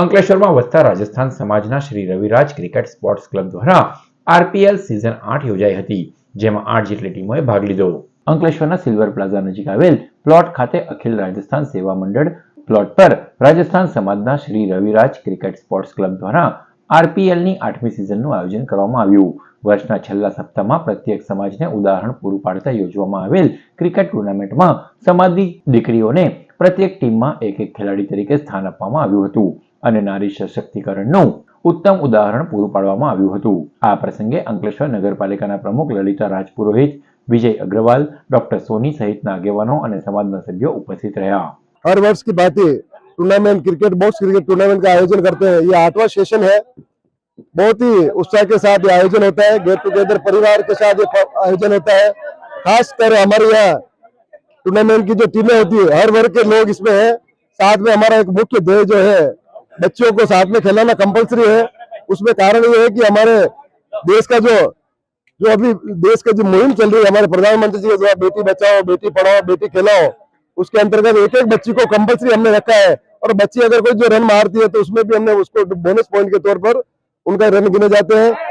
અંકલેશ્વરમાં વધતા રાજસ્થાન સમાજના Shri Raviraj cricket sports club દ્વારા આરપીએલ સિઝન આઠ યોજાઈ હતી જેમાં આઠ જેટલી ટીમોએ ભાગ લીધો અંકલેશ્વરના સિલ્વર પ્લાઝા નજીક આવેલ પ્લોટ ખાતે અખિલ રાજસ્થાન સેવા મંડળ પ્લોટ પર રાજસ્થાન સમાજના Shri Raviraj cricket sports club દ્વારા આરપીએલની આઠમી સિઝનનું આયોજન કરવામાં આવ્યું વર્ષના છેલ્લા સપ્તાહમાં પ્રત્યેક સમાજને ઉદાહરણ પૂરું પાડતા યોજવામાં આવેલ ક્રિકેટ ટુર્નામેન્ટમાં સમાજની દીકરીઓને પ્રત્યેક ટીમમાં એક એક ખેલાડી તરીકે સ્થાન આપવામાં આવ્યું હતું અને નારી સશક્તિકરણનું ઉત્તમ ઉદાહરણ પૂરું પાડવામાં આવ્યું હતું આ પ્રસંગે અંકલેશ્વર નગરપાલિકાના પ્રમુખ લલિતા રાજપુરોહિત વિજય अग्रवाल ડોક્ટર સોની સહિતના આગેવાનો અને સમાજના સભ્યો ઉપસ્થિત રહ્યા हर वर्ष की बात ही tournament cricket box cricket tournament का आयोजन करते हैं ये आठवां सेशन है बहुत ही उत्साह के साथ ये आयोजन होता है गेट टुगेदर परिवार के साथ ये आयोजन होता है खासकर हमारे यहाँ टूर्नामेंट की जो टीमें होती है हर वर्ग के लोग इसमें है साथ में हमारा एक मुख्य ध्येय जो है बच्चों को साथ में खिलाना कंपलसरी है उसमें कारण ये है कि हमारे देश का जो जो अभी देश का जो मुहिम चल रही है हमारे प्रधानमंत्री जी के द्वारा बेटी बचाओ बेटी पढ़ाओ बेटी खिलाओ उसके अंतर्गत एक एक बच्ची को कंपलसरी हमने रखा है और बच्ची अगर कोई जो रन मारती है तो उसमें भी हमने उसको बोनस पॉइंट के तौर पर उनका रन गिने जाते हैं